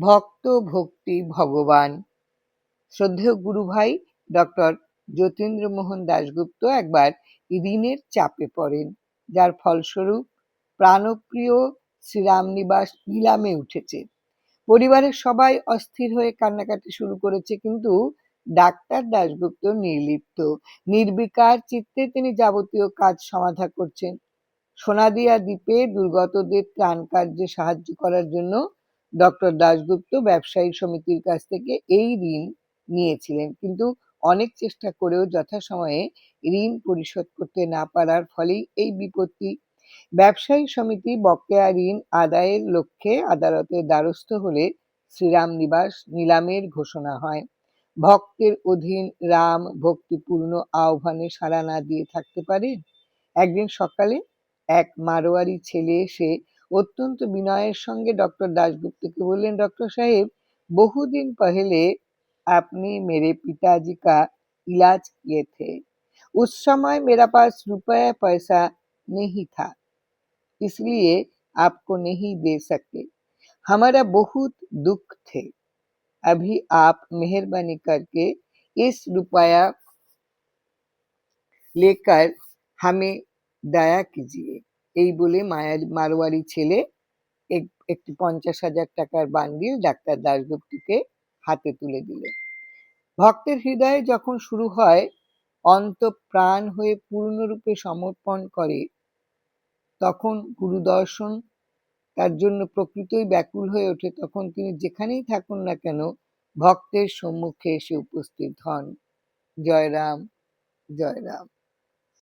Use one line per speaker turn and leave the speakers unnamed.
ভক্ত ভক্তি ভগবান। শ্রদ্ধেয় গুরু ভাই ডক্টর যতীন্দ্রমোহন দাশগুপ্ত একবার ঋণের চাপে পড়েন, যার ফলস্বরূপ প্রাণপ্রিয় শ্রীরামনিবাস নিলামে উঠেছে। পরিবারের সবাই অস্থির হয়ে কান্নাকাটি শুরু করেছে, কিন্তু ডাক্তার দাশগুপ্ত নির্লিপ্ত। নির্বিকার চিত্তে তিনি যাবতীয় কাজ সমাধা করছেন। সোনাদিয়া দ্বীপে দুর্গতদের ত্রাণ কার্যে সাহায্য করার জন্য ডক্টর দাশগুপ্ত ব্যবসায়ী সমিতির কাছ থেকে এই ঋণ নিয়েছিলেন। কিন্তু অনেক চেষ্টা করেও যথাসময়ে ঋণ পরিশোধ করতে না পারার ফলেই এই বিপত্তি। ব্যবসায়ী সমিতি বকেয়া ঋণ আদায়ের লক্ষ্যে আদালতের দ্বারস্থ হলে শ্রীরাম নিবাস নিলামের ঘোষণা হয়। ভক্তের অধীন রাম ভক্তিপূর্ণ আহ্বানে সাড়া না দিয়ে থাকতে পারে? একদিন সকালে এক মারোয়ারি ছেলে এসে অত্যন্ত বিনয়ের সঙ্গে ডক্টর দাশগুপ্তকে বললেন ডক্টর সাহেব বহুদিন पहले आपने मेरे पिताजी का इलाज किए थे उस समय मेरा पास रुपया पैसा नहीं था इसलिए आपको नहीं दे सकते हमारा बहुत दुख थे अभी आप मेहरबानी करके इस रुपया लेकर हमें দয়া কিজিয়ে এই বলে মায়ার, মারোয়ারি ছেলে একটি পঞ্চাশ হাজার টাকার বান্ডিল ডাক্তার দাশগুপ্তকে হাতে তুলে দিলেন ভক্তের হৃদয়ে যখন শুরু হয় অন্ত প্রাণ হয়ে পূর্ণরূপে সমর্পণ করে, তখন গুরু দর্শন তার জন্য প্রকৃতই ব্যাকুল হয়ে ওঠে। তখন তিনি যেখানেই থাকুন না কেন ভক্তের সম্মুখে এসে উপস্থিত হন। জয় রাম জয় রাম